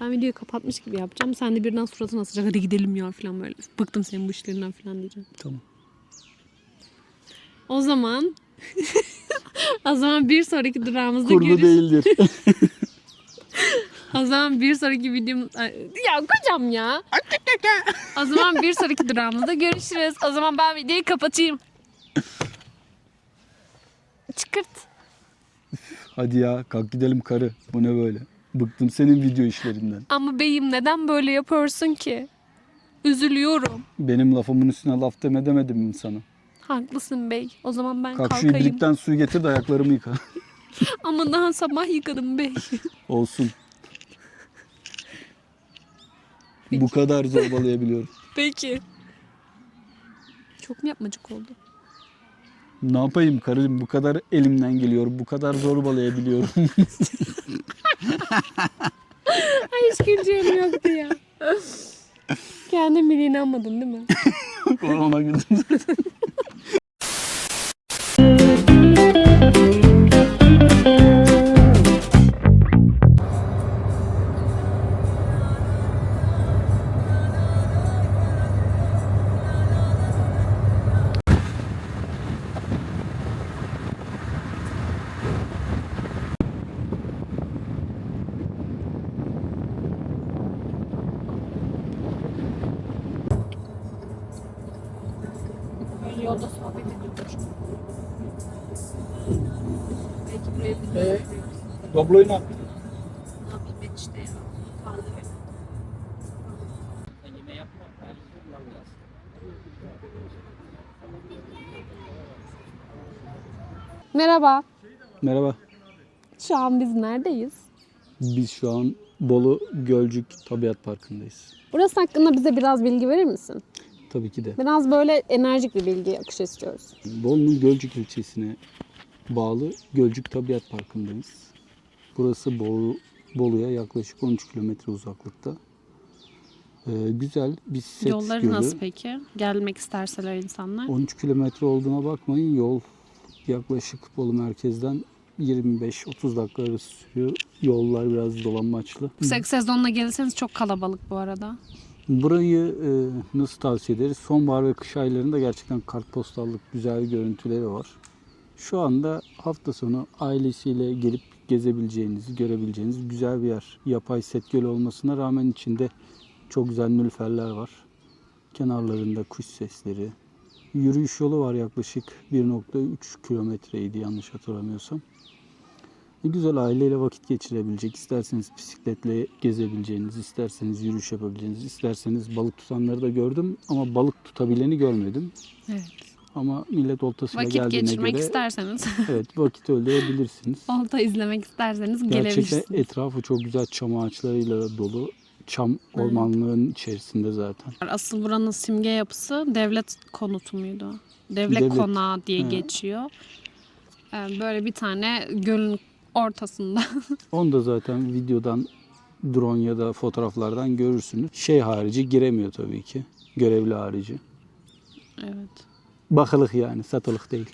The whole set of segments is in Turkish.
Ben videoyu kapatmış gibi yapacağım. Sen de birden suratına asacak. Hadi gidelim ya falan böyle. Bıktım senin bu işlerinden falan diyeceğim. Tamam. O zaman o zaman bir sonraki durağımızda görüş. değildir. O zaman bir sonraki videom Ay, ya kocam ya. o zaman bir sonraki durağımızda görüşürüz. O zaman ben videoyu kapatayım. Çıkırt. Hadi ya kalk gidelim karı. Bu ne böyle? Bıktım senin video işlerinden. Ama beyim neden böyle yapıyorsun ki? Üzülüyorum. Benim lafımın üstüne laf deme demedim mi sana? Haklısın bey. O zaman ben Kalk şu kalkayım. ibrikten suyu getir de ayaklarımı yıka. Ama daha sabah yıkadım bey. Olsun. Bu kadar zorbalayabiliyorum. Peki. Çok mu yapmacık oldu? Ne yapayım karıcığım bu kadar elimden geliyor. Bu kadar zorbalayabiliyorum. Ay hiç güleceğim yoktu ya. Kendin bile inanmadın değil mi? Ona güldüm. Böyle yolda sohbet ediyordur. Belki buraya bir Ee? Dobloyu ne Ne yapayım ben işte ya. Merhaba. Merhaba. Şu an biz neredeyiz? Biz şu an Bolu Gölcük Tabiat Parkı'ndayız. Burası hakkında bize biraz bilgi verir misin? Tabii ki de. Biraz böyle enerjik bir bilgi akışı istiyoruz. Bolu'nun Gölcük ilçesine bağlı Gölcük Tabiat Parkı'ndayız. Burası Bolu, Bolu'ya yaklaşık 13 kilometre uzaklıkta. Ee, güzel bir set Yolları gölü. nasıl peki? Gelmek isterseler insanlar. 13 kilometre olduğuna bakmayın. Yol yaklaşık Bolu merkezden 25-30 dakika arası sürüyor. Yollar biraz dolanmaçlı. Yüksek sezonla gelirseniz çok kalabalık bu arada. Burayı e, nasıl tavsiye ederiz? Sonbahar ve kış aylarında gerçekten kartpostallık güzel görüntüleri var. Şu anda hafta sonu ailesiyle gelip gezebileceğiniz, görebileceğiniz güzel bir yer. Yapay set gölü olmasına rağmen içinde çok güzel nülferler var. Kenarlarında kuş sesleri. Yürüyüş yolu var yaklaşık 1.3 kilometreydi yanlış hatırlamıyorsam. Güzel aileyle vakit geçirebilecek, isterseniz bisikletle gezebileceğiniz, isterseniz yürüyüş yapabileceğiniz, isterseniz balık tutanları da gördüm ama balık tutabileni görmedim. Evet. Ama millet oltasıyla Vakit geldiğine geçirmek göre isterseniz, evet vakit öldürebilirsiniz. olta izlemek isterseniz Gerçekten gelebilirsiniz. etrafı çok güzel çam ağaçlarıyla dolu. Çam ormanlığın içerisinde zaten. Asıl buranın simge yapısı devlet konutu muydu? Devlet, Devlet. konağı diye He. geçiyor. Ee, Böyle bir tane gölün ortasında. Onu da zaten videodan drone ya da fotoğraflardan görürsünüz. Şey harici giremiyor tabii ki. Görevli harici. evet. Bakılık yani satılık değil.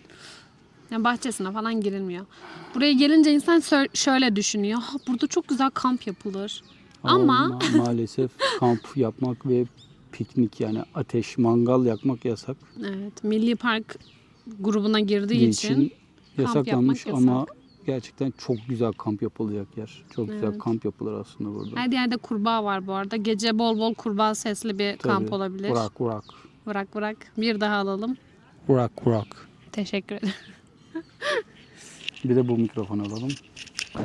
Yani bahçesine falan girilmiyor. Buraya gelince insan şöyle düşünüyor. Ha, burada çok güzel kamp yapılır. Ama ma- maalesef kamp yapmak ve piknik yani ateş, mangal yakmak yasak. evet Milli Park grubuna girdiği için, yasaklanmış yapmak ama yasak. Gerçekten çok güzel kamp yapılacak yer. Çok güzel Evet. kamp yapılır aslında burada. her yerde kurbağa var bu arada. Gece bol bol kurbağa sesli bir kamp Tabii. olabilir. Burak, Burak. Bırak bırak. Bir daha alalım. Burak, Burak. Teşekkür ederim. Bir de bu mikrofon alalım.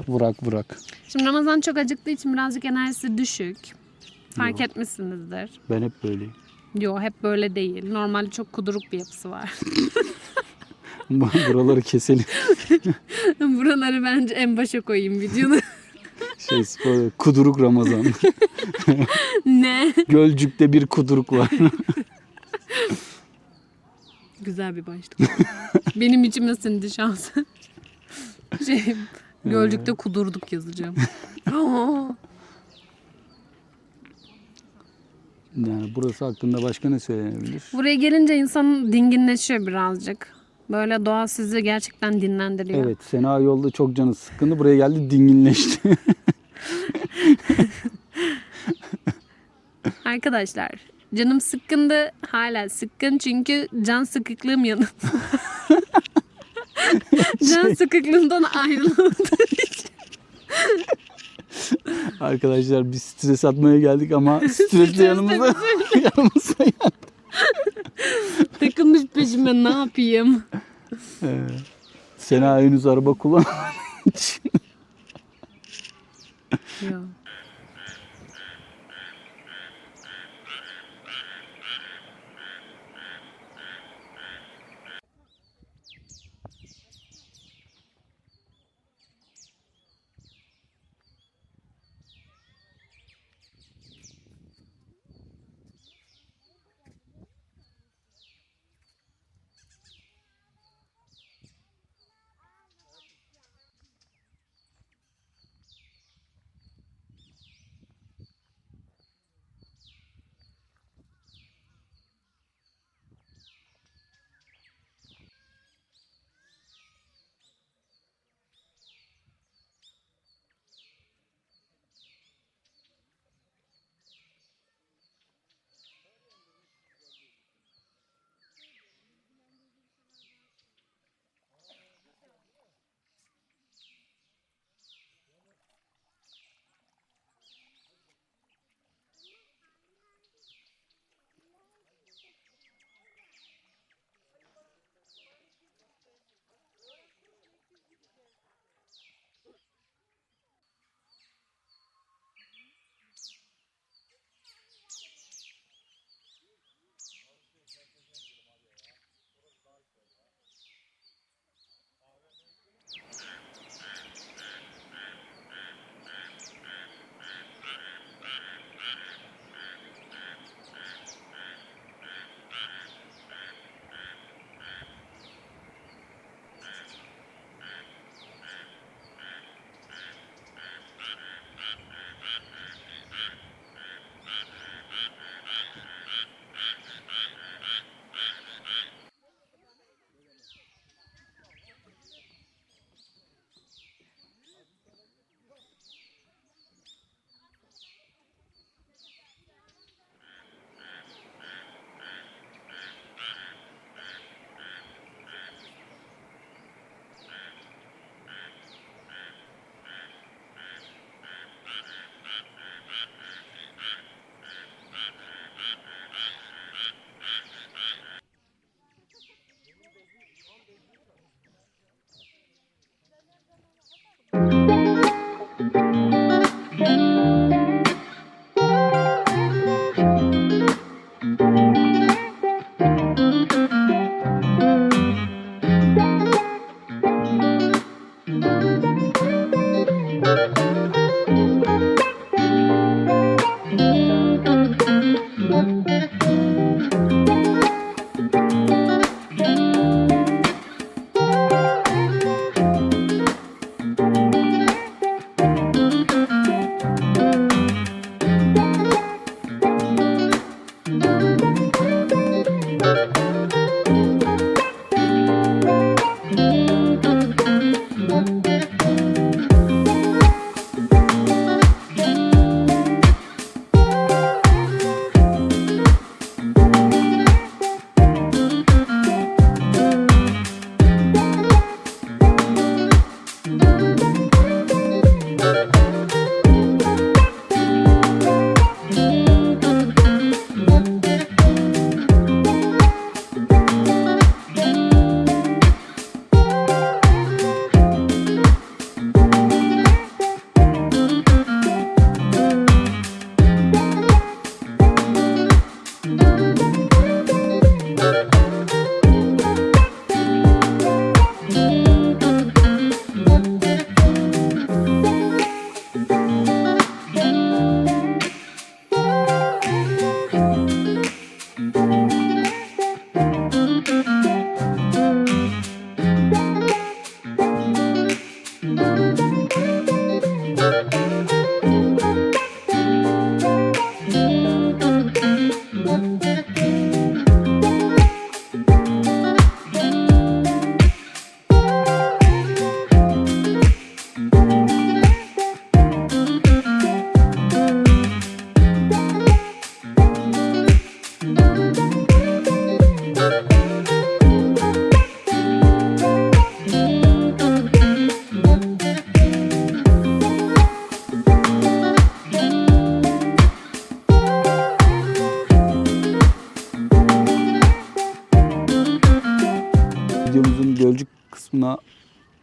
Burak, Burak. Şimdi Ramazan çok acıktığı için birazcık enerjisi düşük. Fark Yo. etmişsinizdir. Ben hep böyleyim. Yo hep böyle değil. Normalde çok kuduruk bir yapısı var. Buraları keselim. Buraları bence en başa koyayım videonun. Şey spor, kuduruk Ramazan. ne? Gölcük'te bir kuduruk var. Güzel bir başlık. Benim içime sindi şansı. Şey, Gölcük'te kudurduk yazacağım. yani burası hakkında başka ne söylenebilir? Buraya gelince insan dinginleşiyor birazcık. Böyle doğa sizi gerçekten dinlendiriyor. Evet, Sena yolda çok canı sıkkındı. Buraya geldi dinginleşti. Arkadaşlar canım sıkkındı. Hala sıkkın çünkü can sıkıklığım yanında. can sıkıklığından ayrılamadım. Arkadaşlar biz stres atmaya geldik ama stresli yanımıza yanımıza geldi. Takılmış peşime ne yapayım? Ee, Sena henüz araba kullanmadığı için. Ya.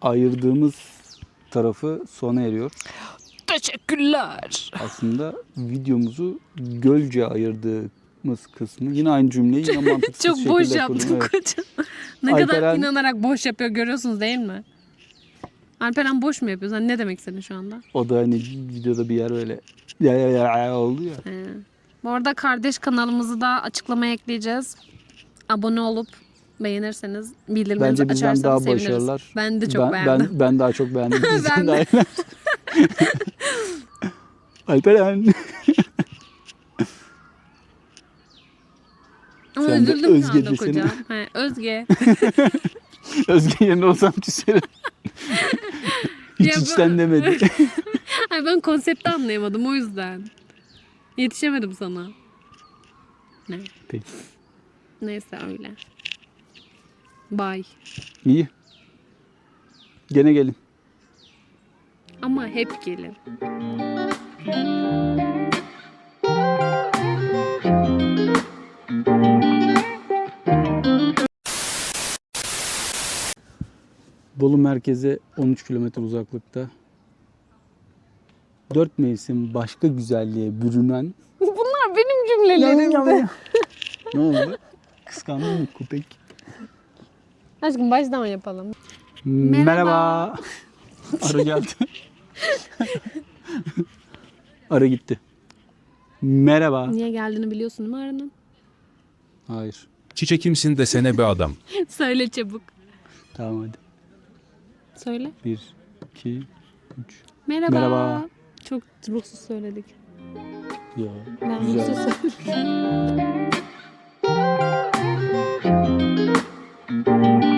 Ayırdığımız tarafı sona eriyor. Teşekkürler. Aslında videomuzu Gölce ayırdığımız kısmı. Yine aynı cümleyi yine mantıksız Çok şekilde boş kurdum. yaptım Evet. kocam. ne kadar Alperen- inanarak boş yapıyor görüyorsunuz değil mi? Alperen boş mu yapıyor? Sen ne demek istedin şu anda? O da hani videoda bir yer öyle ya ya ya ya oldu ya. He. Bu arada kardeş kanalımızı da açıklamaya ekleyeceğiz. Abone olup beğenirseniz bildirimlerinizi Bence bizden açarsanız daha seviniriz. başarılar. Ben de çok ben, beğendim. Ben, ben daha çok beğendim. Ben de. Alperen. Ama Sen de üzüldüm şu Özge anda desene. kocam. He, Özge. Özge yerine olsam küserim. Hiç Ya bu- içten demedi. Ay ben konsepti anlayamadım o yüzden. Yetişemedim sana. Ne? Peki. Neyse öyle. Bye. İyi. Gene gelin. Ama hep gelin. Bolu merkeze 13 kilometre uzaklıkta. Dört mevsim başka güzelliğe bürünen Bunlar benim cümlelerimdi. ne oldu? Kıskandın mı köpek? Aşkım baştan yapalım. Merhaba. Arı geldi. Arı gitti. Merhaba. Niye geldiğini biliyorsun değil mi Arı'nın? Hayır. Çiçekimsin desene be adam. Söyle çabuk. Tamam hadi. Söyle. Bir, iki, üç. Merhaba. Merhaba. Çok ruhsuz söyledik. Ya, Ben güzel. ruhsuz söyledim.